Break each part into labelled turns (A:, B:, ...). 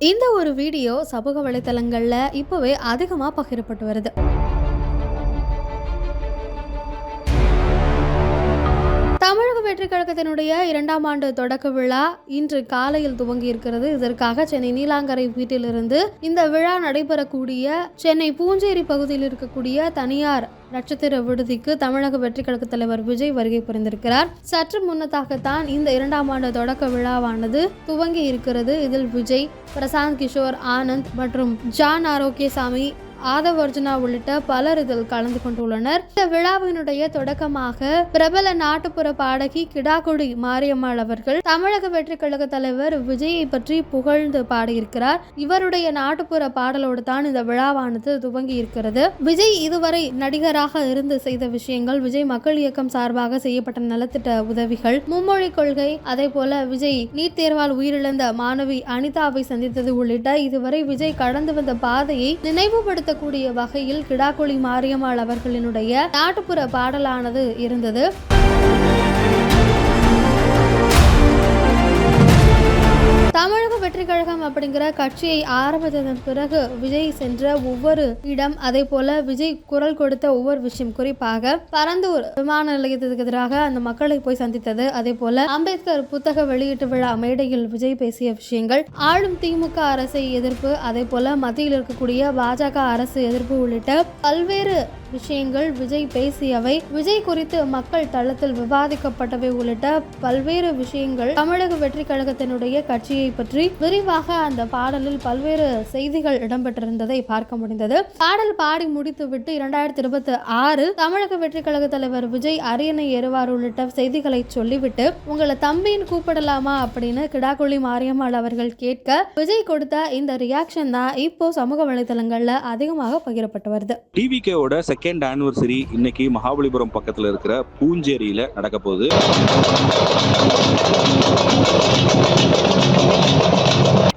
A: இந்த ஒரு வீடியோ சமூக வலைத்தளங்களில் இப்போவே அதிகமாக பகிரப்பட்டு வருது. பல்கலைக்கழகத்தினுடைய வெற்றி கழகத்தினுடைய இரண்டாம் ஆண்டு தொடக்க விழா இன்று காலையில் துவங்கி இருக்கிறது இதற்காக சென்னை நீலாங்கரை வீட்டிலிருந்து இந்த விழா நடைபெறக்கூடிய சென்னை பூஞ்சேரி பகுதியில் இருக்கக்கூடிய தனியார் நட்சத்திர விடுதிக்கு தமிழக வெற்றி கழக தலைவர் விஜய் வருகை புரிந்திருக்கிறார். சற்று முன்னதாகத்தான் இந்த இரண்டாம் ஆண்டு தொடக்க விழாவானது துவங்கி இருக்கிறது இதில் விஜய் பிரசாந்த் கிஷோர் ஆனந்த் மற்றும் ஜான் ஆரோக்கியசாமி ஆதவ் அர்ஜுனா உள்ளிட்ட பலர் இதில் கலந்து கொண்டுள்ளனர். இந்த விழாவினுடைய தொடக்கமாக பிரபல நாட்டுப்புற பாடகி கிடாக்குடி மாரியம்மாள் அவர்கள் தமிழக வெற்றி கழக தலைவர் விஜயை பற்றி புகழ்ந்து பாடியிருக்கிறார். இவருடைய நாட்டுப்புற பாடலோடு தான் இந்த விழாவானது துவங்கி இருக்கிறது விஜய் இதுவரை நடிகராக இருந்து செய்த விஷயங்கள் விஜய் மக்கள் இயக்கம் சார்பாக செய்யப்பட்ட நலத்திட்ட உதவிகள் மும்மொழி கொள்கை அதே போல விஜய் நீட் தேர்வால் உயிரிழந்த மாணவி அனிதாவை சந்தித்தது உள்ளிட்ட இதுவரை விஜய் கடந்து வந்த பாதையை நினைவுபடுத்த நினைவுபடுத்தக்கூடிய வகையில் கிடாக்குழி மாரியம்மாள் அவர்களினுடைய நாட்டுப்புற பாடலானது இருந்தது. தமிழக வெற்றி கழகம் அப்படிங்கிற கட்சியை ஆரம்பித்ததன் பிறகு விஜய் சென்ற ஒவ்வொரு இடம் அதே போல விஜய் குரல் கொடுத்த ஒவ்வொரு விஷயம் குறிப்பாக பரந்தூர் விமான நிலையத்திற்கு எதிராக அந்த மக்களை போய் சந்தித்தது. அதே போல அம்பேத்கர் புத்தக வெளியீட்டு விழா மேடையில் விஜய் பேசிய விஷயங்கள் ஆளும் திமுக அரசை எதிர்ப்பு அதே போல மத்தியில் இருக்கக்கூடிய பாஜக அரசு எதிர்ப்பு உள்ளிட்ட பல்வேறு விஷயங்கள். விஜய் பேசியவை. விஜய் குறித்து மக்கள் தளத்தில் விவாதிக்கப்பட்டவை உள்ளிட்ட பல்வேறு விஷயங்கள் தமிழக வெற்றி கழகத்தினுடைய கட்சியை பற்றி விரிவாக அந்த பாடலில் பல்வேறு செய்திகள் இடம்பெற்றிருந்ததை பார்க்க முடிந்தது. பாடல் பாடி முடித்துவிட்டு இரண்டாயிரத்தி இருபத்தி ஆறு தமிழக வெற்றி கழக தலைவர் விஜய் அரியணை ஏறுவார் உள்ளிட்ட செய்திகளை சொல்லிவிட்டு உங்களை தம்பின்னு கூப்பிடலாமா? அப்படின்னு கிடாக்குழி மாரியம்மாள் அவர்கள் கேட்க விஜய் கொடுத்த இந்த ரியாக்ஷன் தான் இப்போ சமூக வலைதளங்கள்ல அதிகமாக பகிரப்பட்டு வருது.
B: டிவிகேவோட செகண்ட் ஆனிவர்சரி இன்னைக்கு மகாபலிபுரம் பக்கத்துல இருக்கிற பூஞ்சேரியில நடக்க போகுது.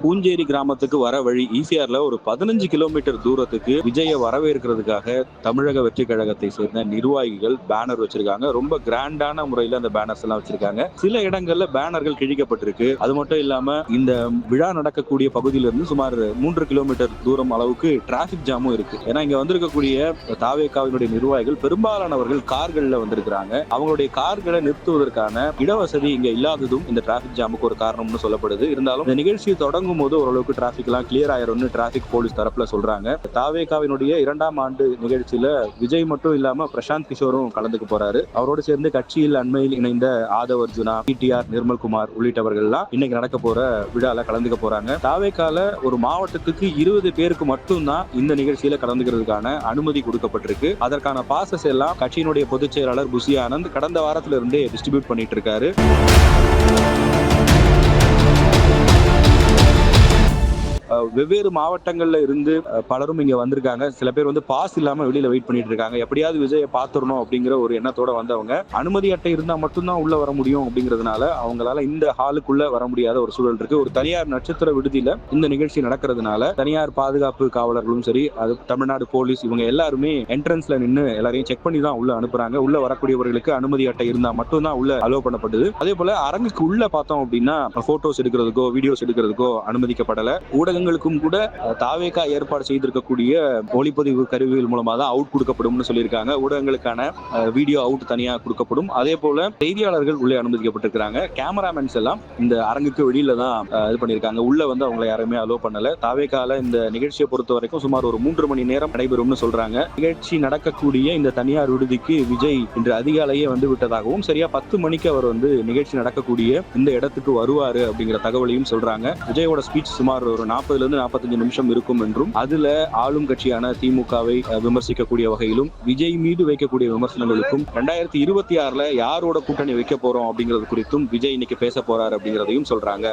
B: பூஞ்சேரி கிராமத்துக்கு வர வழி ஈசிஆர்ல ஒரு பதினஞ்சு கிலோமீட்டர் தூரத்துக்கு விஜய வரவேற்கிறதுக்காக தமிழக வெற்றி கழகத்தை சேர்ந்த நிர்வாகிகள் பேனர் வச்சிருக்காங்க. ரொம்ப கிராண்டான முறையில அந்த பேனர்ஸ் எல்லாம் வச்சிருக்காங்க. சில இடங்கள்ல பேனர்கள் கிழிக்கப்பட்டிருக்கு. அது மட்டும் இல்லாம இந்த விழா நடக்கக்கூடிய பகுதியில இருந்து சுமார் மூன்று கிலோமீட்டர் தூரம் அளவுக்கு டிராபிக் ஜாமும் இருக்கு. ஏன்னா இங்க வந்திருக்கக்கூடிய தாவேக்காவினுடைய நிர்வாகிகள் பெரும்பாலானவர்கள் கார்கள்ல வந்திருக்கிறாங்க. அவங்களுடைய கார்களை நிறுத்துவதற்கான இடவசதி இங்க இல்லாததும் இந்த டிராபிக் ஜாமுக்கு ஒரு காரணம்னு சொல்லப்படுது. இருந்தாலும் இந்த நிகழ்ச்சி தொடங்கும் போது ஓரளவுக்கு டிராபிக் எல்லாம் கிளியர் ஆயிரும்னு டிராபிக் போலீஸ் தரப்புல சொல்றாங்க. தாவேகாவினுடைய இரண்டாம் ஆண்டு நிகழ்ச்சியில விஜய் மட்டும் இல்லாம பிரசாந்த் கிஷோரும் கலந்துக்க போறாரு. அவரோடு சேர்ந்து கட்சியில் அண்மையில் இணைந்த ஆதவ் அர்ஜுனா பிடிஆர் நிர்மல்குமார் உள்ளிட்டவர்கள் எல்லாம் இன்னைக்கு நடக்க போற விழால கலந்துக்க போறாங்க. தாவேக்கால ஒரு மாவட்டத்துக்கு இருபது பேருக்கு மட்டும்தான் இந்த நிகழ்ச்சியில கலந்துக்கிறதுக்கான அனுமதி கொடுக்கப்பட்டிருக்கு. அதற்கான பாசஸ் எல்லாம் கட்சியினுடைய பொதுச் செயலாளர் புசி ஆனந்த் கடந்த வாரத்துல இருந்தே டிஸ்ட்ரிபியூட் பண்ணிட்டு இருக்காரு. வெவ்வேறு மாவட்டங்கள்ல இருந்து பலரும் இங்க வந்திருக்காங்க. சில பேர் வந்து பாஸ் இல்லாம வெளியில வெயிட் பண்ணிட்டு இருக்காங்க. எப்படியாவது விஜயை பாத்துடணும் அப்படிங்கிற ஒரு எண்ணத்தோட வந்தவங்க அனுமதி அட்டை இருந்தா மட்டும்தான் உள்ள வர முடியும் அப்படிங்கிறதுனால அவங்களால இந்த ஹாலுக்குள்ள வர முடியாத ஒரு சூழல் இருக்கு. ஒரு தனியார் நட்சத்திர விடுதியில இந்த நிகழ்ச்சி நடக்கிறதுனால தனியார் பாதுகாப்பு காவலர்களும் சரி அது தமிழ்நாடு போலீஸ் இவங்க எல்லாருமே என்ட்ரன்ஸ்ல நின்று எல்லாரையும் செக் பண்ணி தான் உள்ள அனுப்புறாங்க. உள்ள வரக்கூடியவர்களுக்கு அனுமதி அட்டை இருந்தா மட்டும்தான் உள்ள அலோவ் பண்ணப்படுது அதே போல அரங்குக்கு உள்ள பார்த்தோம் அப்படின்னா போட்டோஸ் எடுக்கிறதுக்கோ வீடியோஸ் எடுக்கிறதுக்கோ அனுமதிக்கப்படல. ஊடகங்களுக்கும் கூட தாவேகா ஏற்பாடு செய்திருக்கக்கூடிய ஒளிப்பதிவு கருவிகள் மூலமா தான் அவுட் கொடுக்கப்படும்னு சொல்லியிருக்காங்க. ஊடகங்களுக்கான வீடியோ அவுட் தனியா கொடுக்கப்படும். அதே போல செய்தியாளர்கள் உள்ளே அனுமதிக்கப்பட்டிருக்கிறாங்க. கேமராமேன்ஸ் எல்லாம் இந்த அரங்குக்கு வெளியில தான் இது பண்ணியிருக்காங்க. உள்ள வந்து அவங்களை யாருமே அலோவ் பண்ணல. தாவேகால இந்த நிகழ்ச்சியை பொறுத்த வரைக்கும் சுமார் ஒரு மூன்று மணி நேரம் நடைபெறும்னு சொல்றாங்க. நிகழ்ச்சி நடக்கக்கூடிய இந்த தனியார் விடுதிக்கு விஜய் இன்று அதிகாலையே வந்து விட்டதாகவும் சரியா பத்து மணிக்கு அவர் வந்து நிகழ்ச்சி நடக்கக்கூடிய இந்த இடத்துக்கு வருவாரு அப்படிங்கிற தகவலையும் சொல்றாங்க. விஜயோட ஸ்பீச் சுமார் ஒரு நாற்பது நாற்பதுல இருந்து நாற்பத்தஞ்சு நிமிஷம் இருக்கும் என்றும் அதுல ஆளும் கட்சியான திமுகவை விமர்சிக்கக்கூடிய வகையிலும் விஜய் மீது வைக்கக்கூடிய விமர்சனங்களுக்கும் ரெண்டாயிரத்தி இருபத்தி ஆறுல யாரோட கூட்டணி வைக்க போறோம் அப்படிங்கிறது குறித்தும் விஜய் இன்னைக்கு பேச போறாரு அப்படிங்கிறதையும் சொல்றாங்க.